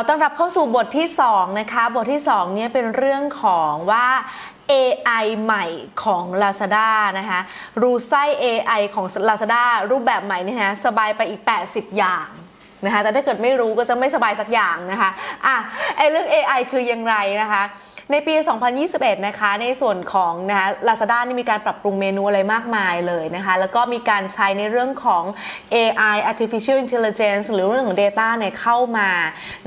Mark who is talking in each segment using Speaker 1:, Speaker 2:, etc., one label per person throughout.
Speaker 1: อต้อนรับเข้าสู่บทที่ 2 นะคะ บทที่2เนี่ยเป็นเรื่องของว่า AI ใหม่ของ Lazada นะคะรูไส้ AI ของ Lazada รูปแบบใหม่นี่นะสบายไปอีก 80 อย่างนะคะแต่ถ้าเกิดไม่รู้ก็จะไม่สบายสักอย่างนะคะอะไอเรื่อง AI คือยังไงนะคะ ในปี 2021 นะคะ ในส่วนของนะคะ Lazada นี่มีการปรับปรุงเมนูอะไรมากมายเลยนะคะ แล้วก็มีการใช้ในเรื่องของ AI artificial intelligence หรือเรื่องของ data เนี่ยเข้ามา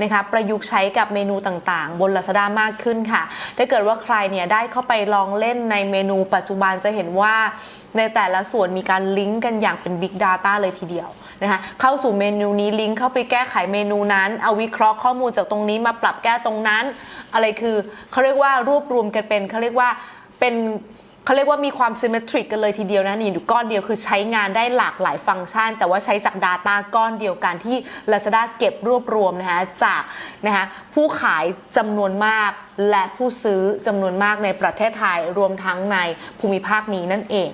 Speaker 1: นะคะ ประยุกต์ใช้กับเมนูต่างๆ บน Lazada มากขึ้นค่ะ ถ้าเกิดว่าใครเนี่ยได้เข้าไปลองเล่นในเมนูปัจจุบันจะเห็นว่าในแต่ละส่วนมีการลิงก์กันอย่างเป็น Big Data เลยทีเดียว นะคะเข้าสู่เมนูนี้ลิงก์เข้าไปแก้ไขเมนูนั้น เอาวิเคราะห์ข้อมูลจากตรงนี้มาปรับแก้ตรงนั้น อะไรคือเขาเรียกว่ารวบรวมกันเป็นเขาเรียกว่าเป็นเขาเรียกว่ามีความ symmetric กันเลยทีเดียวนะนี่อยู่ก้อนเดียวคือใช้งานได้หลากหลายฟังก์ชัน แต่ว่าใช้จาก Data ก้อนเดียวกันที่ Lazada เก็บรวบรวมนะคะจากนะคะผู้ขายจำนวนมากและผู้ซื้อจำนวนมากในประเทศไทยรวมทั้งในภูมิภาคนี้นั่นเอง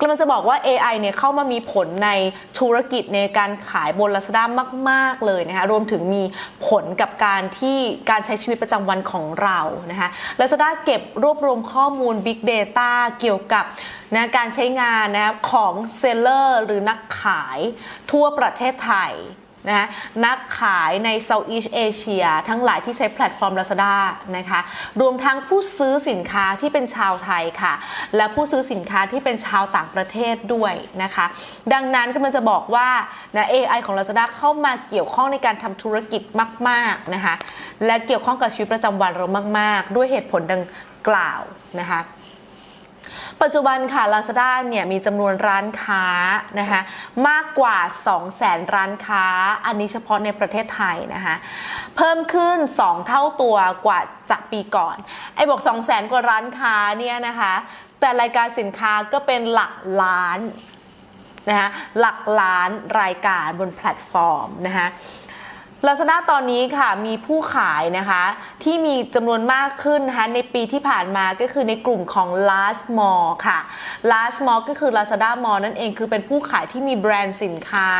Speaker 1: กำลังจะบอกว่า AI เนี่ยเข้ามามีผลในธุรกิจในการขายบน Lazada มาก ๆ เลยนะคะรวมถึงมีผลกับการที่การใช้ชีวิตประจำวันของเรานะคะ Lazada เก็บรวบรวมข้อมูล Big Data เกี่ยวกับนะการใช้งานนะของเซลเลอร์หรือนักขายทั่วประเทศไทย นะคะนักขายใน Southeast Asia ทั้งหลายที่ใช้แพลตฟอร์ม Lazada นะคะรวมทั้งผู้ซื้อสินค้าที่เป็นชาวไทยค่ะ และผู้ซื้อสินค้าที่เป็นชาวต่างประเทศด้วยนะคะ ดังนั้นก็มันจะบอกว่านะ AI ของ Lazada เข้ามาเกี่ยวข้องในการทำธุรกิจมากๆนะคะและเกี่ยวข้องกับชีวิตประจำวันเรามาก ๆ ด้วยเหตุผลดังกล่าวนะคะ ปัจจุบันค่ะ Lazada เนี่ยมีจำนวนร้านค้านะคะมากกว่า 200,000 ร้านค้า อันนี้เฉพาะในประเทศไทยนะคะเพิ่มขึ้น 2 เท่าตัวกว่าจากปีก่อน ไอ้บอก200,000 กว่าร้านค้าเนี่ยนะคะแต่รายการสินค้าก็เป็นหลักล้านนะคะหลักล้านรายการบนแพลตฟอร์มนะคะ Lazada ตอนนี้ค่ะมีผู้ขายนะคะที่มีจำนวนมากขึ้นนะคะในปีที่ผ่านมาก็คือในกลุ่มของ last mall ค่ะ last mall ก็คือ Lazada mall นั่นเองคือเป็นผู้ขายที่มีแบรนด์สินค้า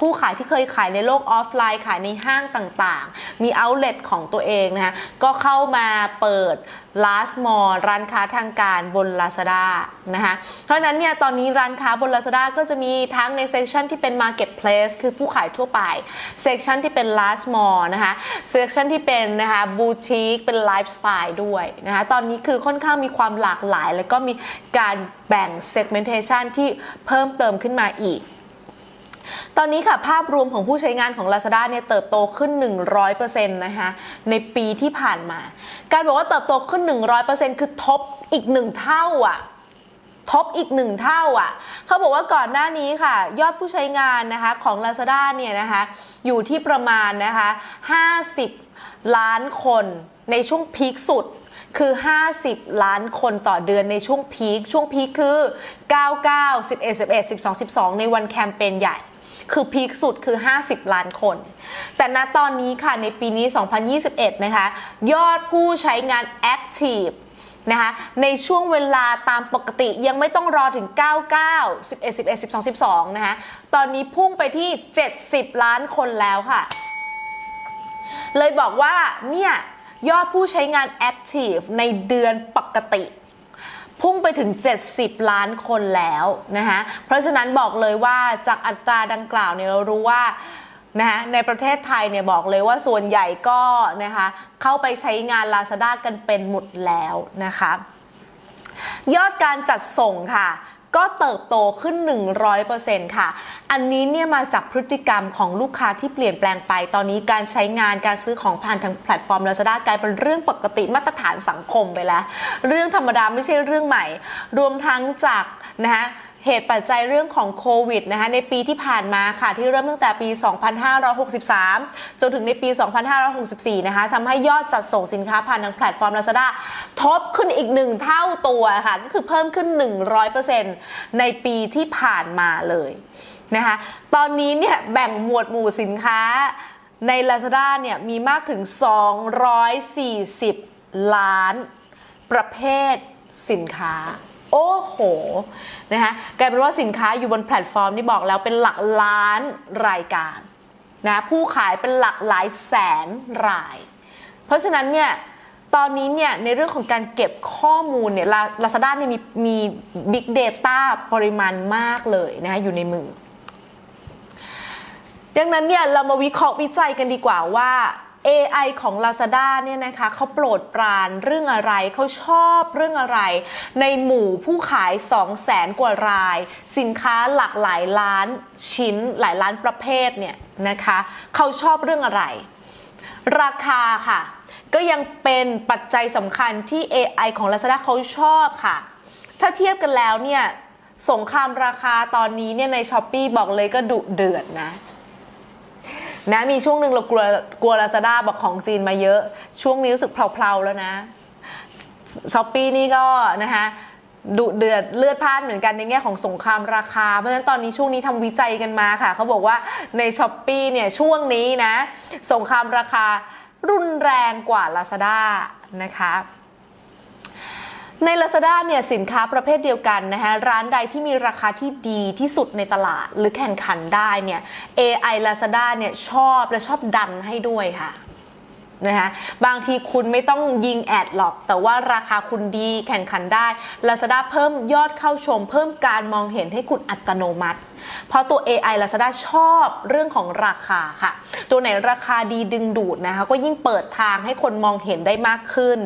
Speaker 1: ผู้ขายที่เคยขายในโลกออฟไลน์ขายในห้างต่างๆ มี outlet ของตัวเองนะคะก็เข้ามาเปิด last mall ร้านค้าทางการบน Lazada นะคะเพราะนั้นเนี่ยตอนนี้ร้านค้าบน Lazada ก็จะมีทั้งในเซ c ชันที่เป็น marketplace คือผู้ขายทั่วไปเซ c ชันที่เป็น last mall นะคะเซ c ชันที่เป็นนะคะบูติกเป็นไลฟ์สไตล์ด้วยนะคะตอนนี้คือค่อนข้างมีความหลากหลาย แล้วก็มีการแบ่ง segmentation ที่เพิ่มเติมขึ้นมาอีกตอนนี้ค่ะภาพรวมของผู้ใช้งานของ Lazada เนี่ยเติบโตขึ้น 100%นะคะในปีที่ผ่านมา การบอกว่าเติบโตขึ้น 100%คือทบอีกหนึ่งเท่าอะ ทบอีกหนึ่งเท่าอะเขาบอกว่าก่อนหน้านี้ค่ะ ยอดผู้ใช้งานนะคะของ Lazada เนี่ยนะคะอยู่ที่ประมาณนะคะ50 ล้านคนในช่วงพีคสุดคือ 50 ล้านคนต่อเดือนในช่วงพีค ช่วงพีคคือ 99 11 11 12 12 ในวันแคมเปญใหญ่ คือพีคสุดคือ 50 ล้านคน แต่ณตอนนี้ค่ะในปีนี้ 2021 นะคะ ยอดผู้ใช้งาน Active นะคะในช่วงเวลาตามปกติยังไม่ต้องรอถึง 99 11 11 12 12 นะคะตอนนี้พุ่งไปที่ 70 ล้านคนแล้วค่ะ เลยบอกว่าเนี่ยยอดผู้ใช้งาน Active ในเดือนปกติ พุ่งไปถึง 70 ล้านคนแล้วนะคะเพราะฉะนั้นบอกเลยว่าจากอัตราดังกล่าวเนี่ยเรารู้ว่า นะคะในประเทศไทยเนี่ยบอกเลยว่าส่วนใหญ่ก็นะคะเข้าไปใช้งาน Lazada กันเป็นหมดแล้วนะคะยอดการจัดส่งค่ะ ก็เติบโตขึ้น 100%ค่ะ อันนี้เนี่ยมาจากพฤติกรรมของลูกค้าที่เปลี่ยนแปลงไป ตอนนี้การใช้งานการซื้อของผ่านทางแพลตฟอร์ม Lazada กลายเป็นเรื่องปกติมาตรฐานสังคมไปแล้ว เรื่องธรรมดาไม่ใช่เรื่องใหม่ รวมทั้งจากนะคะ เหตุปัจจัยเรื่องของโควิดนะคะในปีที่ผ่านมาค่ะที่เริ่มตั้งแต่ปี 2563 จนถึงในปี 2564 นะคะทำให้ยอดจัดส่งสินค้าผ่านทางแพลตฟอร์ม Lazada ทบขึ้นอีกหนึ่งเท่าตัวค่ะก็คือเพิ่มขึ้น 100%ในปีที่ผ่านมาเลยนะคะตอนนี้เนี่ยแบ่งหมวดหมู่สินค้าใน Lazada เนี่ยมีมากถึง 240 ล้านประเภทสินค้า โอ้โหนะคะกลายเป็นว่าสินค้าอยู่บนแพลตฟอร์มนี่บอกแล้วเป็นหลักล้านรายการนะผู้ขายเป็นหลักหลายแสนราย เพราะฉะนั้นเนี่ยตอนนี้เนี่ยในเรื่องของการเก็บข้อมูลเนี่ยลาซาด้าเนี่ยมีมี Big Data ปริมาณมากเลยนะคะอยู่ในมือ ดังนั้นเนี่ยเรามาวิเคราะห์วิจัยกันดีกว่าว่า AI ของ Lazada เนี่ยนะคะเขาโปรดปรานเรื่องอะไรเขาชอบเรื่องอะไร ในหมู่ผู้ขาย 2 0 0แสนกว่าราย สินค้าหลากหลายล้านชิ้น หลายล้านประเภทเนี่ยนะคะเขาชอบเรื่องอะไร ราคาค่ะ ก็ยังเป็นปัจจัยสำคัญที่ AI ของ Lazada เขาชอบค่ะ ถ้าเทียบกันแล้วเนี่ยสงครามราคาตอนนี้เนี่ยใน s h อ p e e บอกเลยก็ดุเดือดนะ นะมีช่วงหนึ่งเรากลัวกลัวลาซาด้าบอกของจีนมาเยอะ ช่วงนี้รู้สึกเพลาๆแล้วนะช้อปปี้นี่ก็นะคะดุเดือดเลือดพล่านเหมือนกันในแง่ของสงครามราคา เพราะฉะนั้นตอนนี้ช่วงนี้ทำวิจัยกันมาค่ะ เขาบอกว่าในช้อปปีเนี่ยช่วงนี้นะ สงครามราคารุนแรงกว่า Lazada นะคะ ใน Lazada เนี่ยสินค้าประเภทเดียวกันนะคะร้านใดที่มีราคาที่ดีที่สุดในตลาดหรือแข่งขันได้เนี่ย AI Lazada เนี่ยชอบและชอบดันให้ด้วยค่ะนะคะบางทีคุณไม่ต้องยิงแอดหรอก แต่ว่าราคาคุณดีแข่งขันได้ Lazada เพิ่มยอดเข้าชม เพิ่มการมองเห็นให้คุณอัตโนมัติ เพราะตัว AI Lazada ชอบเรื่องของราคาค่ะ ตัวไหนราคาดีดึงดูดนะคะก็ยิ่งเปิดทางให้คนมองเห็นได้มากขึ้น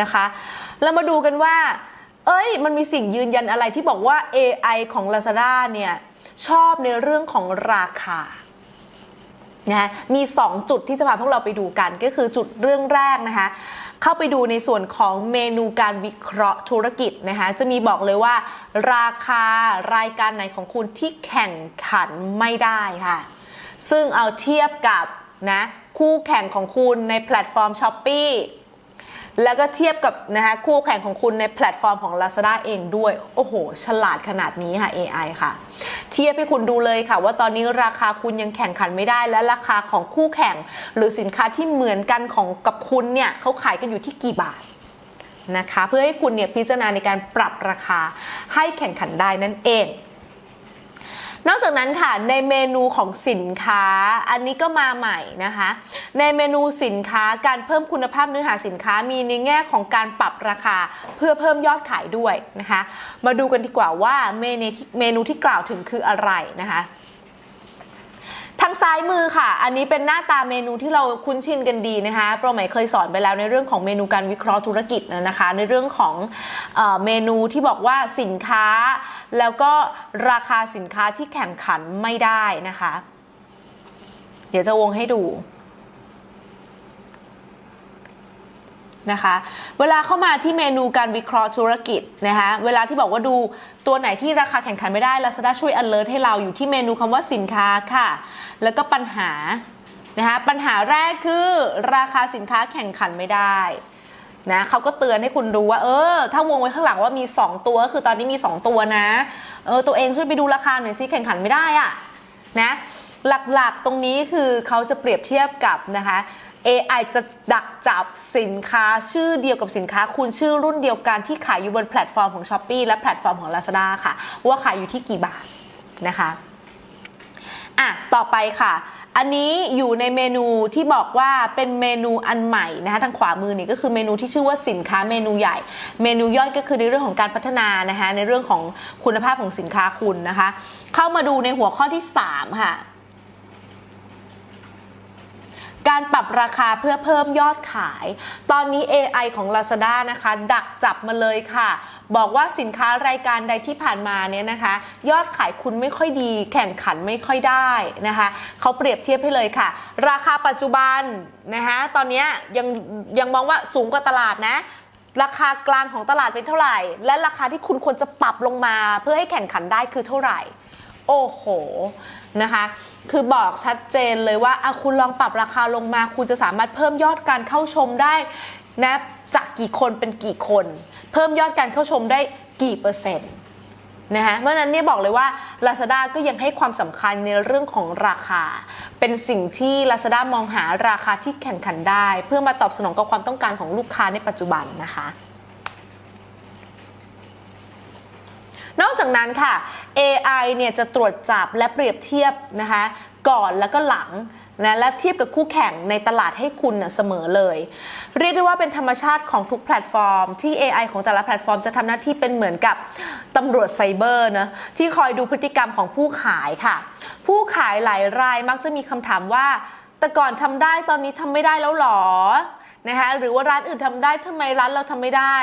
Speaker 1: นะคะ เรามาดูกันว่า เอ้ย มันมีสิ่งยืนยันอะไรที่บอกว่า AI ของ Lazada เนี่ย ชอบในเรื่องของราคานะมี 2 จุดที่จะพาพวกเราไปดูกันก็คือจุดเรื่องแรกนะคะ เข้าไปดูในส่วนของเมนูการวิเคราะห์ธุรกิจนะคะจะมีบอกเลยว่า ราคารายการไหนของคุณที่แข่งขันไม่ได้ค่ะ ซึ่งเอาเทียบกับนะคู่แข่งของคุณในแพลตฟอร์ม s h อ p e e แล้วก็เทียบกับนะคะคู่แข่งของคุณในแพลตฟอร์มของ Lazada เองด้วย โอ้โห ฉลาดขนาดนี้ค่ะ AI ค่ะ เทียบให้คุณดูเลยค่ะ ว่าตอนนี้ราคาคุณยังแข่งขันไม่ได้ และราคาของคู่แข่ง หรือสินค้าที่เหมือนกันของกับคุณเนี่ยเขาขายกันอยู่ที่กี่บาทนะคะ เพื่อให้คุณเนี่ยพิจารณาในการปรับราคาให้แข่งขันได้นั่นเอง นอกจากนั้นค่ะในเมนูของสินค้า อันนี้ก็มาใหม่นะคะ ในเมนูสินค้าการเพิ่มคุณภาพเนื้อหาสินค้ามีในแง่ของการปรับราคาเพื่อเพิ่มยอดขายด้วยนะคะ มาดูกันดีกว่าว่าเมนูที่เมนูที่กล่าวถึงคืออะไรนะคะ ทางซ้ายมือค่ะ อันนี้เป็นหน้าตาเมนูที่เราคุ้นชินกันดีนะคะโปรใหม่เคยสอนไปแล้วในเรื่องของเมนูการวิเคราะห์ธุรกิจนะคะ ในเรื่องของเออเมนูที่บอกว่าสินค้า แล้วก็ราคาสินค้าที่แข่งขันไม่ได้นะคะ เดี๋ยวจะวงให้ดู นะคะ เวลาเข้ามาที่เมนูการวิเคราะห์ธุรกิจนะคะ เวลาที่บอกว่าดูตัวไหนที่ราคาแข่งขันไม่ได้ Lazada ช่วย alert ให้เราอยู่ที่เมนูคำว่าสินค้าค่ะ แล้วก็ปัญหานะคะปัญหาแรกคือราคาสินค้าแข่งขันไม่ได้นะเขาก็เตือนให้คุณรู้ว่า เออ ถ้าวงไว้ข้างหลังว่ามี 2 ตัวก็คือตอนนี้มี 2 ตัวนะ เออ ตัวเองช่วยไปดูราคาหน่อยสิแข่งขันไม่ได้อะนะ หลักๆตรงนี้คือเขาจะเปรียบเทียบกับนะคะ AI จะดักจับสินค้าชื่อเดียวกับสินค้า คุณชื่อรุ่นเดียวกันที่ขายอยู่บนแพลตฟอร์มของ s h อ p e e และแพลตฟอร์มของ Lazada ค่ะ ว่าขายอยู่ที่กี่บาทนะคะอะต่อไปค่ะอันนี้อยู่ในเมนูที่บอกว่าเป็นเมนูอันใหม่นะคะทางขวามือนี่ก็คือเมนูที่ชื่อว่าสินค้าเมนูใหญ่ เมนูย่อยก็คือในเรื่องของการพัฒนานะคะในเรื่องของคุณภาพของสินค้าคุณนะคะ เข้ามาดูในหัวข้อที่ 3 ค่ะ การปรับราคาเพื่อเพิ่มยอดขาย ตอนนี้ AI ของ Lazada นะคะ ดักจับมาเลยค่ะ บอกว่าสินค้ารายการใดที่ผ่านมาเนี่ยนะคะ ยอดขายคุณไม่ค่อยดี แข่งขันไม่ค่อยได้นะคะเขาเปรียบเทียบให้เลยค่ะ ราคาปัจจุบันนะคะตอนนี้ยังยังมองว่าสูงกว่าตลาดนะราคากลางของตลาดเป็นเท่าไหร่ และราคาที่คุณควรจะปรับลงมา เพื่อให้แข่งขันได้คือเท่าไหร่ โอ้โห นะคะ คือบอกชัดเจนเลยว่าอะคุณลองปรับราคาลงมา คุณจะสามารถเพิ่มยอดการเข้าชมได้นะจากกี่คนเป็นกี่คน เพิ่มยอดการเข้าชมได้กี่เปอร์เซ็นต์นะคะเพราะฉะนั้นเนี่ยบอกเลยว่า Lazada ก็ยังให้ความสำคัญในเรื่องของราคา เป็นสิ่งที่ Lazada มองหาราคาที่แข่งขันได้ เพื่อมาตอบสนองกับความต้องการของลูกค้าในปัจจุบันนะคะ นอกจากนั้นค่ะ AI เนี่ยจะตรวจจับและเปรียบเทียบนะคะก่อนแล้วก็หลังนะและเทียบกับคู่แข่งในตลาดให้คุณนะเสมอเลย เรียกได้ว่าเป็นธรรมชาติของทุกแพลตฟอร์ม ที่ AI ของแต่ละแพลตฟอร์มจะทำหน้าที่เป็นเหมือนกับตำรวจไซเบอร์นะที่คอยดูพฤติกรรมของผู้ขายค่ะ ผู้ขายหลายรายมักจะมีคำถามว่า แต่ก่อนทำได้ตอนนี้ทำไม่ได้แล้วหรอ นะคะหรือว่าร้านอื่นทำได้ทำไมร้านเราทำไม่ได้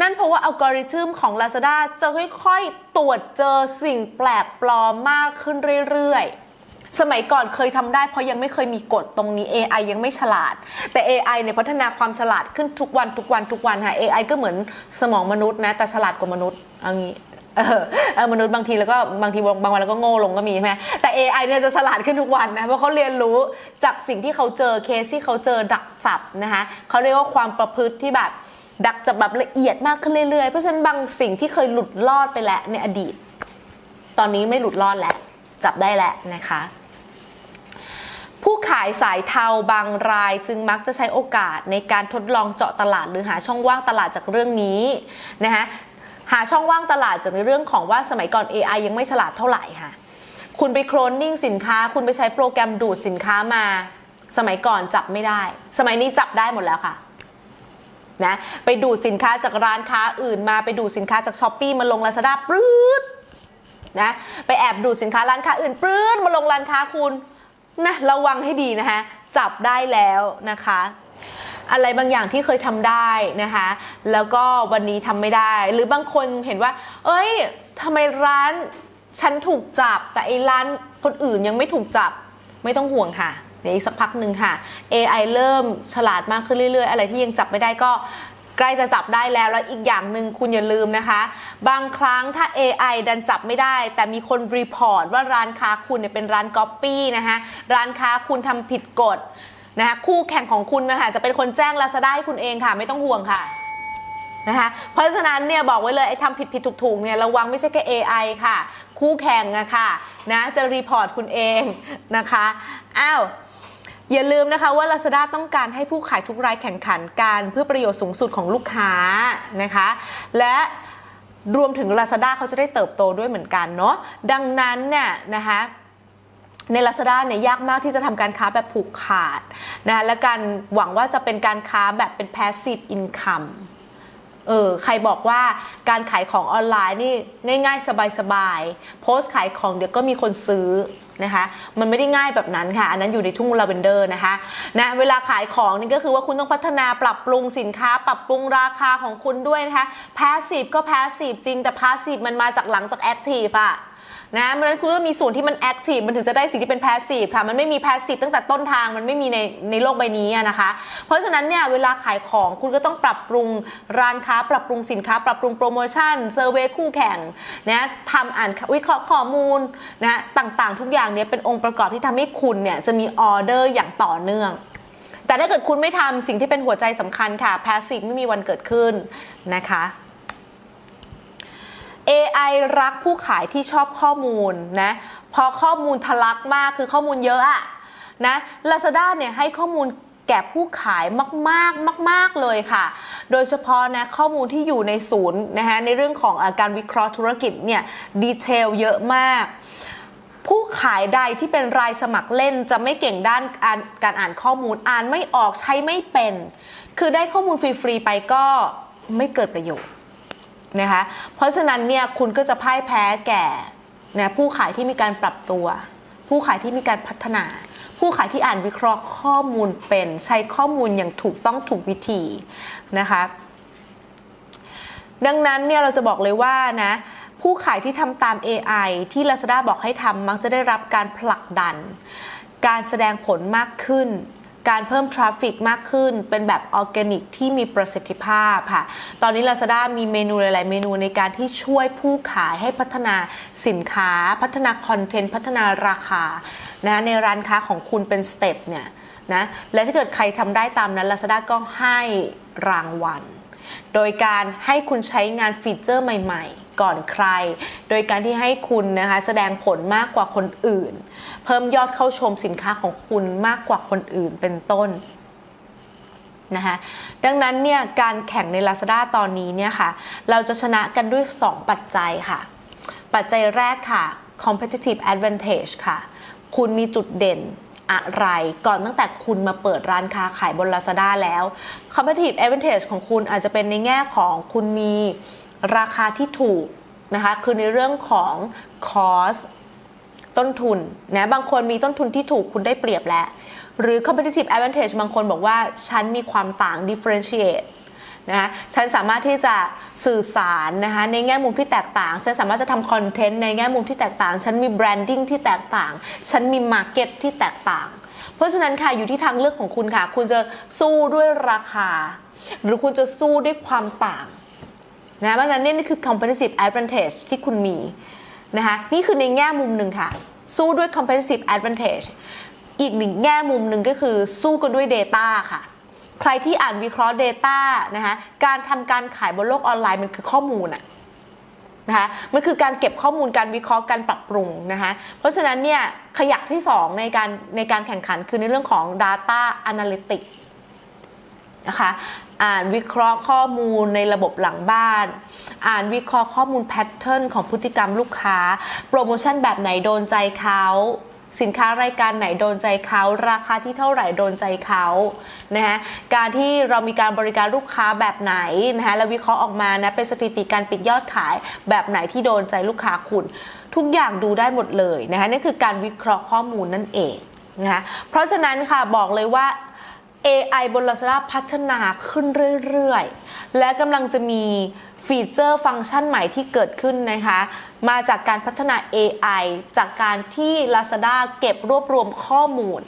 Speaker 1: นั่นเพราะว่าอัลกอริทึมของ Lazada จะค่อยๆ ตรวจเจอสิ่งแปลกปลอมมากขึ้นเรื่อยๆสมัยก่อนเคยทำได้เพราะยังไม่เคยมีกฎตรงนี้ AI ยังไม่ฉลาด แต่ AI เนี่ยพัฒนาความฉลาดขึ้นทุกวันทุกวันทุกวันค่ะ AI ก็เหมือนสมองมนุษย์นะ แต่ฉลาดกว่ามนุษย์เอางี้ เออมนุษย์บางทีแล้วก็บางทีบางวันแล้วก็โง่ลงก็มีใช่ไหมแต่ AI เนี่ยจะฉลาดขึ้นทุกวันนะเพราะเขาเรียนรู้จากสิ่งที่เขาเจอเคสที่เขาเจอดักจับนะคะเขาเรียกว่าความประพฤติที่แบบดักจับแบบละเอียดมากขึ้นเรื่อยๆ เพราะฉะนั้นบางสิ่งที่เคยหลุดลอดไปแล้วในอดีต ตอนนี้ไม่หลุดลอดแล้ว จับได้แล้วนะคะ ผู้ขายสายเทาบางรายจึงมักจะใช้โอกาสในการทดลองเจาะตลาดหรือหาช่องว่างตลาดจากเรื่องนี้นะคะ หาช่องว่างตลาดจากในเรื่องของว่าสมัยก่อน AI ยังไม่ฉลาดเท่าไหร่ค่ะ คุณไปโคลนนิ่งสินค้า คุณไปใช้โปรแกรมดูดสินค้ามา สมัยก่อนจับไม่ได้ สมัยนี้จับได้หมดแล้วค่ะนะไปดูดสินค้าจากร้านค้าอื่นมาไปดูดสินค้าจากช้อปปีมาลงลาซาด้าปรื๊ดนะไปแอบดูดสินค้าร้านค้าอื่นปรื๊ดมาลงร้านค้าคุณนะระวังให้ดีนะคะจับได้แล้วนะคะ อะไรบางอย่างที่เคยทำได้นะคะ แล้วก็วันนี้ทำไม่ได้ หรือบางคนเห็นว่า เอ้ยทำไมร้านฉันถูกจับ แต่ไอ้ร้านคนอื่นยังไม่ถูกจับไม่ต้องห่วงค่ะเดี๋ยวอีกสักพักหนึ่งค่ะ AI เริ่มฉลาดมากขึ้นเรื่อยๆ อะไรที่ยังจับไม่ได้ก็ใกล้จะจับได้แล้วแล้วอีกอย่างหนึ่งคุณอย่าลืมนะคะ บางครั้งถ้า AI ดันจับไม่ได้ แต่มีคนรีพอร์ตว่าร้านค้าคุณเนี่ยเป็นร้านก๊อปปี้นะคะร้านค้าคุณทำผิดกฎ นะคะคู่แข่งของคุณนะคะจะเป็นคนแจ้ง Lazada ให้คุณเองค่ะ ไม่ต้องห่วงค่ะนะคะเพราะฉะนั้นเนี่ยบอกไว้เลยไอ้ทำผิดผิดถูกถูกเนี่ยระวังไม่ใช่แค่ AI ค่ะ คู่แข่งอะค่ะนะจะรีพอร์ตคุณเองนะคะอ้าวอย่าลืมนะคะว่า Lazada ต้องการให้ผู้ขายทุกรายแข่งขันกันเพื่อประโยชน์สูงสุดของลูกค้านะคะ และรวมถึง Lazada เขาจะได้เติบโตด้วยเหมือนกันเนาะดังนั้นเนี่ยนะคะ ใน Lazada เนี่ยยากมากที่จะทำการค้าแบบผูกขาดนะและการหวังว่าจะเป็นการค้าแบบเป็น passive income เออใครบอกว่าการขายของออนไลน์นี่ง่าย ๆ สบายๆ โพสต์ขายของเดี๋ยวก็มีคนซื้อนะคะ มันไม่ได้ง่ายแบบนั้นค่ะ อันนั้นอยู่ในทุ่งลาเวนเดอร์นะคะนะเวลาขายของนี่ก็คือว่าคุณต้องพัฒนาปรับปรุงสินค้า ปรับปรุงราคาของคุณด้วยนะคะพาสซีฟก็พาสซีฟจริงแต่พาสซีฟมันมาจากหลังจากแอคทีฟอะ นะเพราะฉะนั้นคุณก็มีส่วนที่มันแอคทีฟมันถึงจะได้สิ่งที่เป็นแพสซีฟค่ะ มันไม่มีแพสซีฟตั้งแต่ต้นทางมันไม่มีในในโลกใบนี้นะคะ เพราะฉะนั้นเนี่ยเวลาขายของคุณก็ต้องปรับปรุงร้านค้า ปรับปรุงสินค้า ปรับปรุงโปรโมชั่นเซอร์เวยคู่แข่งนะทำอ่านวิเคราะห์ข้อมูลนะต่างๆ ทุกอย่างเนี่ยเป็นองค์ประกอบที่ทำให้คุณเนี่ยจะมีออเดอร์อย่างต่อเนื่องแต่ถ้าเกิดคุณไม่ทำสิ่งที่เป็นหัวใจสำคัญค่ะ แพสซีฟไม่มีวันเกิดขึ้นนะคะ AI รักผู้ขายที่ชอบข้อมูลนะพอข้อมูลทะลักมากคือข้อมูลเยอะอะนะ Lazada เนี่ยให้ข้อมูลแก่ผู้ขายมากๆมาก ๆ เลยค่ะ โดยเฉพาะนะข้อมูลที่อยู่ในศูนย์นะคะในเรื่องของอการวิเคราะห์ธุรกิจเนี่ยดีเทลเยอะมาก ผู้ขายใดที่เป็นรายสมัครเล่นจะไม่เก่งด้านารการอ่านข้อมูลอ่านไม่ออกใช้ไม่เป็น คือได้ข้อมูลฟรี ๆ ไปก็ไม่เกิดประโยชน์ นะคะเพราะฉะนั้นเนี่ยคุณก็จะพ่ายแพ้แก่นะผู้ขายที่มีการปรับตัว ผู้ขายที่มีการพัฒนา ผู้ขายที่อ่านวิเคราะห์ข้อมูลเป็นใช้ข้อมูลอย่างถูกต้องถูกวิธีนะคะดังนั้นเนี่ยเราจะบอกเลยว่านะผู้ขายที่ทำตาม AI ที่ Lazada บอกให้ทำมักจะได้รับการผลักดัน การแสดงผลมากขึ้น การเพิ่มทราฟฟิกมากขึ้น เป็นแบบออร์แกนิกที่มีประสิทธิภาพค่ะ ตอนนี้ Lazada มีเมนูหลาย ๆ เมนูในการที่ช่วยผู้ขายให้พัฒนาสินค้า พัฒนาคอนเทนต์ พัฒนาราคานะในร้านค้าของคุณเป็นสเต็ปเนี่ยนะ และถ้าเกิดใครทำได้ตามนั้น Lazada ก็ให้รางวัล โดยการให้คุณใช้งานฟีเจอร์ใหม่ ๆ ก่อนใคร โดยการที่ให้คุณนะคะแสดงผลมากกว่าคนอื่น เพิ่มยอดเข้าชมสินค้าของคุณมากกว่าคนอื่นเป็นต้นนะคะดังนั้นเนี่ยการแข่งใน Lazada ตอนนี้เนี่ยค่ะเราจะชนะกันด้วย 2 ปัจจัยค่ะ ปัจจัยแรกค่ะ competitive advantage ค่ะ คุณมีจุดเด่นอะไรก่อนตั้งแต่คุณมาเปิดร้านค้าขายบน Lazada แล้ว competitive advantage ของคุณอาจจะเป็นในแง่ของคุณมี ราคาที่ถูกนะคะคือในเรื่องของ cost ต้นทุนนะบางคนมีต้นทุนที่ถูกคุณได้เปรียบแล้ว หรือ competitive advantage บางคนบอกว่าฉันมีความต่าง differentiate นะคะฉันสามารถที่จะสื่อสารนะคะในแง่มุมที่แตกต่าง ฉันสามารถจะทำคอนเทนต์ในแง่มุมที่แตกต่าง ฉันมีแบรนดิ้งที่แตกต่าง ฉันมีมาร์เก็ตที่แตกต่าง เพราะฉะนั้นค่ะอยู่ที่ทางเลือกของคุณค่ะ คุณจะสู้ด้วยราคา หรือคุณจะสู้ด้วยความต่าง นะเพราะฉะนั้นนี่คือ competitive advantage ที่คุณมีนะคะนี่คือในแง่มุมหนึ่งค่ะ สู้ด้วย competitive advantage อีกหนึ่งแง่มุมหนึ่งก็คือสู้กันด้วย Data ค่ะ ใครที่อ่านวิเคราะห์ Data นะคะการทำการขายบนโลกออนไลน์มันคือข้อมูลอะนะคะมันคือการเก็บข้อมูลการวิเคราะห์การปรับปรุงนะคะเพราะฉะนั้นเนี่ยขยักที่ 2 ในการในการแข่งขันคือในเรื่องของ Data Analytics นะคะอ่านวิเคราะห์ข้อมูลในระบบหลังบ้าน อ่านวิเคราะห์ข้อมูลแพทเทิร์นของพฤติกรรมลูกค้า โปรโมชั่นแบบไหนโดนใจเขาสินค้ารายการไหนโดนใจเขาราคาที่เท่าไหร่โดนใจเขานะคะการที่เรามีการบริการลูกค้าแบบไหนนะคะแล้ววิเคราะห์ออกมานะเป็นสถิติการปิดยอดขายแบบไหนที่โดนใจลูกค้าคุณ ทุกอย่างดูได้หมดเลยนะคะนี่คือการวิเคราะห์ข้อมูลนั่นเองนะคะเพราะฉะนั้นค่ะบอกเลยว่า AI บน Lazada พัฒนาขึ้นเรื่อยๆ และกำลังจะมีฟีเจอร์ฟังก์ชันใหม่ที่เกิดขึ้นนะคะ มาจากการพัฒนา AI จากการที่ Lazada เก็บรวบรวมข้อมูล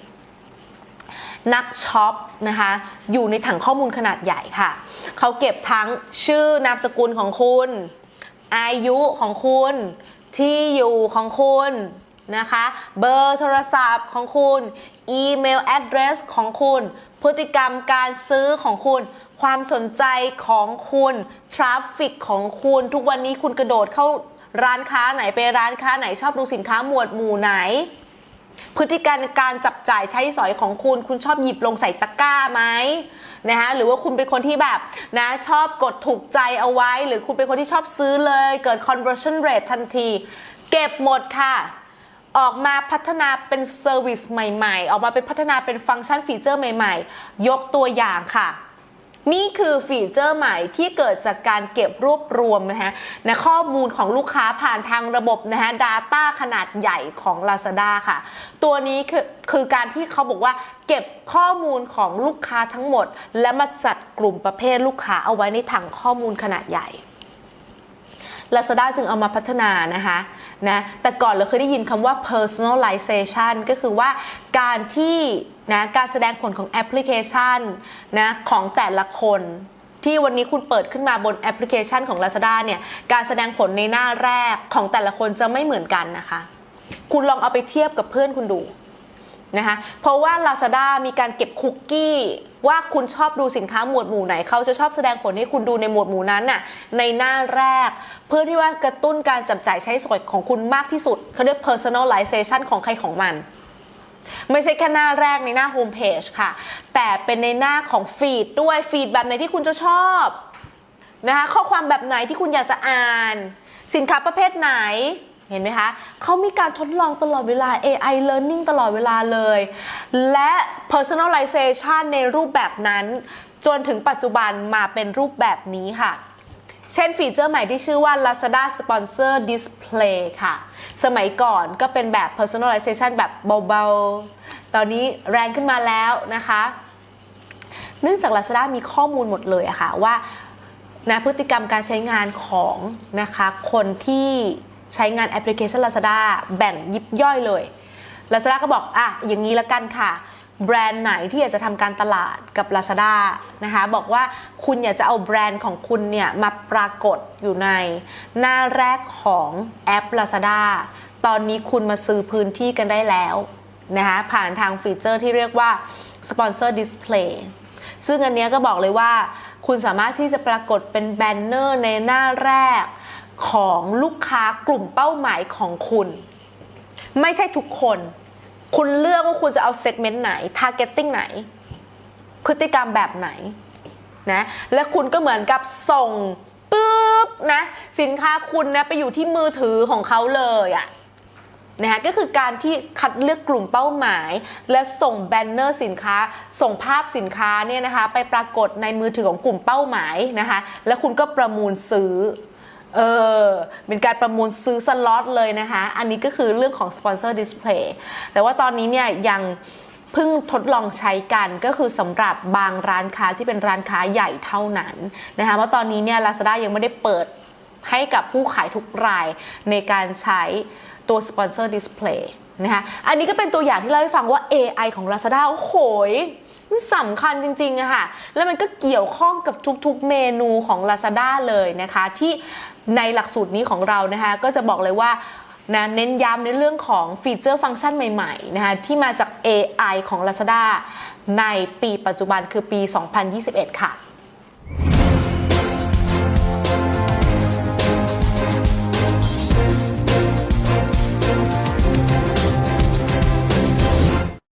Speaker 1: นักช็อปนะคะ อยู่ในถังข้อมูลขนาดใหญ่ค่ะ เขาเก็บทั้งชื่อนามสกุลของคุณ อายุของคุณ ที่อยู่ของคุณนะคะ เบอร์โทรศัพท์ของคุณ อีเมลแอดเดรสของคุณ พฤติกรรมการซื้อของคุณ ความสนใจของคุณทราฟฟิกของคุณ ทุกวันนี้คุณกระโดดเข้าร้านค้าไหนไปร้านค้าไหนชอบดูสินค้าหมวดหมู่ไหน พฤติการการจับจ่ายใช้สอยของคุณ คุณชอบหยิบลงใส่ตะกร้าไหมนะคะหรือว่าคุณเป็นคนที่แบบนะชอบกดถูกใจเอาไว้ หรือคุณเป็นคนที่ชอบซื้อเลย เกิด conversion rate ทันที เก็บหมดค่ะ ออกมาพัฒนาเป็นเซอร์วิสใหม่ๆ ออกมาเป็นพัฒนาเป็นฟังก์ชันฟีเจอร์ใหม่ๆ ยกตัวอย่างค่ะ นี่คือฟีเจอร์ใหม่ที่เกิดจากการเก็บรวบรวมนะคะในข้อมูลของลูกค้าผ่านทางระบบนะคะ Data ขนาดใหญ่ของ Lazada ค่ะ ตัวนี้คือคือการที่เขาบอกว่าเก็บข้อมูลของลูกค้าทั้งหมด และมาจัดกลุ่มประเภทลูกค้าเอาไว้ในถังข้อมูลขนาดใหญ่ Lazada จึงเอามาพัฒนานะคะ นะแต่ก่อนเราเคยได้ยินคำว่า personalization ก็คือว่าการที่นะการแสดงผลของแอปพลิเคชันนะของแต่ละคนที่วันนี้คุณเปิดขึ้นมาบนแอปพลิเคชันของ Lazada เนี่ยการแสดงผลในหน้าแรกของแต่ละคนจะไม่เหมือนกันนะคะ คุณลองเอาไปเทียบกับเพื่อนคุณดู นะคะเพราะว่า Lazada มีการเก็บคุกกี้ว่าคุณชอบดูสินค้าหมวดหมู่ไหน เขาจะชอบแสดงผลให้คุณดูในหมวดหมู่นั้นน่ะในหน้าแรก เพื่อที่ว่ากระตุ้นการจับจ่ายใช้สอยของคุณมากที่สุดเขาเรียก personalization ของใครของมัน ไม่ใช่แค่หน้าแรกในหน้าโฮมเพจค่ะ แต่เป็นในหน้าของฟีดด้วยฟีดแบบไหนที่คุณจะชอบนะคะข้อความแบบไหนที่คุณอยากจะอ่าน สินค้าประเภทไหน เห็นไหมคะเขามีการทดลองตลอดเวลา AI learning ตลอดเวลาเลย และ personalization ในรูปแบบนั้น จนถึงปัจจุบันมาเป็นรูปแบบนี้ค่ะ เช่นฟีเจอร์ใหม่ที่ชื่อว่า Lazada Sponsor Display ค่ะ สมัยก่อนก็เป็นแบบ personalization แบบเบาๆ ตอนนี้แรงขึ้นมาแล้วนะคะ เนื่องจาก Lazada มีข้อมูลหมดเลยอะค่ะว่านะพฤติกรรมการใช้งานของนะคะคนที่ ใช้งานแอปพลิเคชัน Lazada แบ่งยิบย่อยเลย Lazada ก็บอกอะอย่างนี้ละกันค่ะ แบรนด์ไหนที่อยากจะทำการตลาดกับ Lazada นะคะบอกว่าคุณอยากจะเอาแบรนด์ของคุณเนี่ยมาปรากฏอยู่ใน หน้าแรกของแอป Lazada ตอนนี้คุณมาซื้อพื้นที่กันได้แล้วนะคะผ่านทางฟีเจอร์ที่เรียกว่า Sponsor Display ซึ่งอันนี้ก็บอกเลยว่า คุณสามารถที่จะปรากฏเป็นแบนเนอร์ในหน้าแรก ของลูกค้ากลุ่มเป้าหมายของคุณ ไม่ใช่ทุกคน คุณเลือกว่าคุณจะเอาเซกเมนต์ไหน ทาร์เก็ตติ้งไหน พฤติกรรมแบบไหนนะและคุณก็เหมือนกับส่งปุ๊บนะสินค้าคุณนะไปอยู่ที่มือถือของเขาเลยอะนะคะก็คือการที่คัดเลือกกลุ่มเป้าหมาย และส่งแบนเนอร์สินค้า ส่งภาพสินค้าเนี่ยนะคะไปปรากฏในมือถือของกลุ่มเป้าหมายนะคะ แล้วคุณก็ประมูลซื้อ เออ เป็นการประมูลซื้อสล็อตเลยนะคะ อันนี้ก็คือเรื่องของสปอนเซอร์ดิสเพลย์แต่ว่าตอนนี้เนี่ยยังเพิ่งทดลองใช้กันก็คือสำหรับบางร้านค้าที่เป็นร้านค้าใหญ่เท่านั้นนะคะเพราะตอนนี้เนี่ย Lazada ยังไม่ได้เปิดให้กับผู้ขายทุกรายในการใช้ตัวสปอนเซอร์ดิสเพลย์นะคะอันนี้ก็เป็นตัวอย่างที่เล่าให้ฟังว่า AI ของ Lazada โอ้โหมันสำคัญจริงๆอะค่ะ แล้วมันก็เกี่ยวข้องกับทุกๆเมนูของ Lazada เลยนะคะ ที่ ในหลักสูตรนี้ของเรานะคะก็จะบอกเลยว่านะเน้นย้ำในเรื่องของฟีเจอร์ฟังก์ชันใหม่ๆนะคะที่มาจาก AI ของ Lazada ในปีปัจจุบันคือปี 2021 ค่ะ